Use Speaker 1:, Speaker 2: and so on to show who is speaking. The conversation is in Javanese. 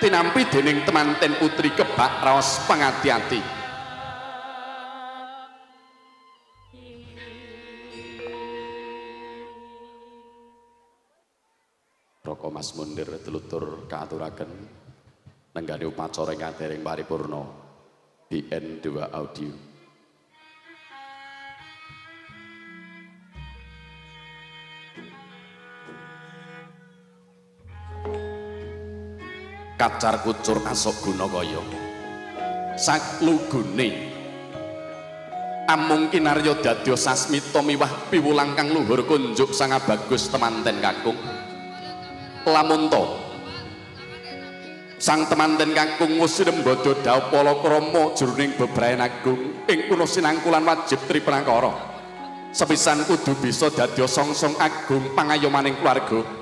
Speaker 1: tinampi dening temanten putri kebak raos pangati-ati. Roko Mas Mundir telutur kaaturaken nenggani upacara ing kadering paripurna. BN2 Audio kacar kucur asok guna kaya saklugune amung kinarya dadya sasmita miwah piwulang kang luhur kunjuk sang bagus temanten kakung. Lamun sang temanten kakung bodho dawpala krama jroning bebrayan agung ing kuna sinangkulan wajib triprakara sepisan kudu bisa dadya songsong agung pangayomaning keluarga